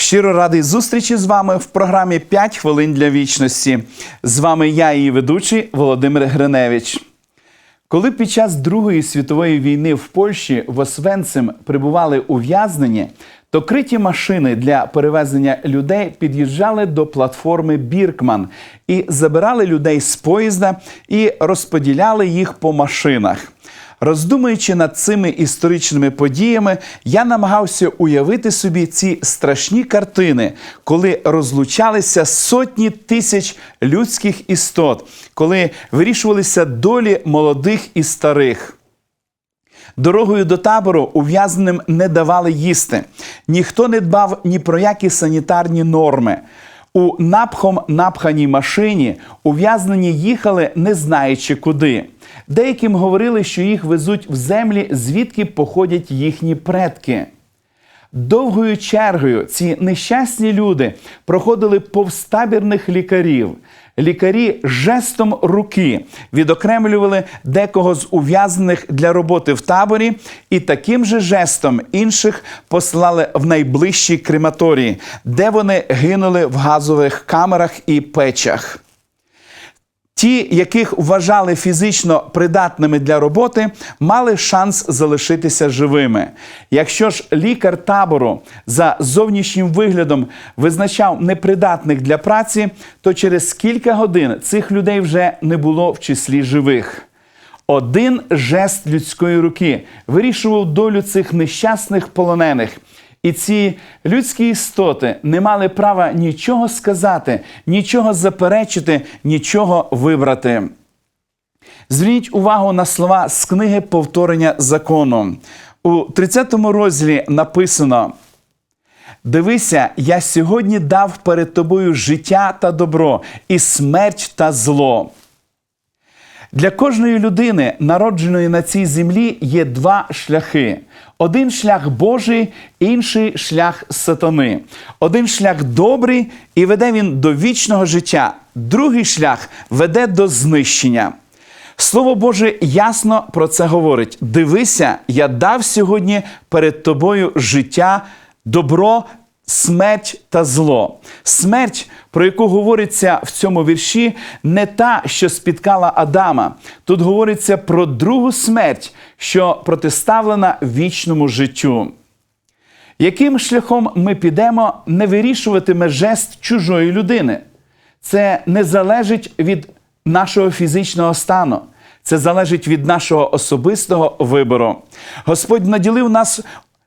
Щиро радий зустрічі з вами в програмі «5 хвилин для вічності. З вами я, її ведучий Володимир Гриневич. Коли під час Другої світової війни в Польщі в Освенцим прибували ув'язнені, то криті машини для перевезення людей під'їжджали до платформи Біркман і забирали людей з поїзда і розподіляли їх по машинах. Роздумуючи над цими історичними подіями, я намагався уявити собі ці страшні картини, коли розлучалися сотні тисяч людських істот, коли вирішувалися долі молодих і старих. Дорогою до табору ув'язненим не давали їсти. Ніхто не дбав ні про які санітарні норми. У напхом напханій машині ув'язнені їхали, не знаючи куди. Деяким говорили, що їх везуть в землі, звідки походять їхні предки. Довгою чергою ці нещасні люди проходили повз табірних лікарів. Лікарі жестом руки відокремлювали декого з ув'язнених для роботи в таборі, і таким же жестом інших послали в найближчі крематорії, де вони гинули в газових камерах і печах. Ті, яких вважали фізично придатними для роботи, мали шанс залишитися живими. Якщо ж лікар табору за зовнішнім виглядом визначав непридатних для праці, то через кілька годин цих людей вже не було в числі живих. Один жест людської руки вирішував долю цих нещасних полонених. І ці людські істоти не мали права нічого сказати, нічого заперечити, нічого вибрати. Зверніть увагу на слова з книги повторення закону. У 30 розділі написано: Дивися, я сьогодні дав перед тобою життя та добро, і смерть та зло. Для кожної людини, народженої на цій землі, є два шляхи: один шлях Божий, інший шлях сатани. Один шлях добрий і веде він до вічного життя, другий шлях веде до знищення. Слово Боже ясно про це говорить: дивися, я дав сьогодні перед тобою життя, добро смерть та зло. Смерть, про яку говориться в цьому вірші, не та, що спіткала Адама. Тут говориться про другу смерть, що протиставлена вічному життю. Яким шляхом ми підемо, не вирішуватиме жест чужої людини. Це не залежить від нашого фізичного стану. Це залежить від нашого особистого вибору. Господь наділив нас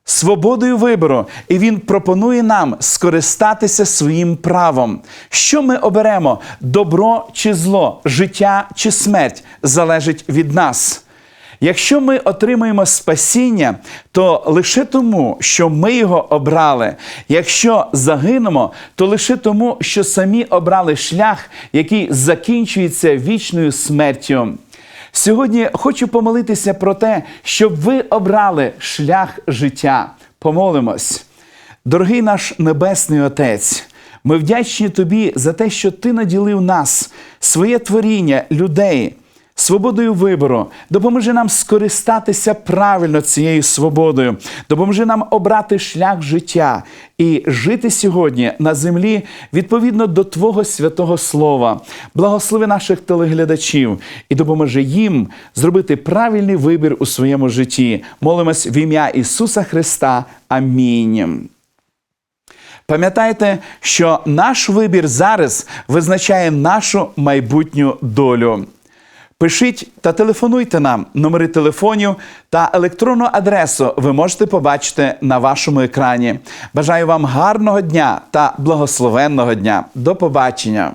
свободою вибору, і Він пропонує нам скористатися своїм правом. Що ми оберемо: добро чи зло, життя чи смерть залежить від нас. Якщо ми отримаємо спасіння, то лише тому, що ми його обрали. Якщо загинемо, то лише тому, що самі обрали шлях, який закінчується вічною смертю. Сьогодні хочу помолитися про те, щоб ви обрали шлях життя. Помолимось. Дорогий наш Небесний Отець, ми вдячні Тобі за те, що Ти наділив нас, своє творіння, людей. Свободою вибору, допоможи нам скористатися правильно цією свободою, допоможи нам обрати шлях життя і жити сьогодні на землі відповідно до Твого святого Слова. Благослови наших телеглядачів і допоможи їм зробити правильний вибір у своєму житті. Молимось в ім'я Ісуса Христа. Амінь. Пам'ятайте, що наш вибір зараз визначає нашу майбутню долю. Пишіть та телефонуйте нам. Номери телефонів та електронну адресу ви можете побачити на вашому екрані. Бажаю вам гарного дня та благословенного дня. До побачення!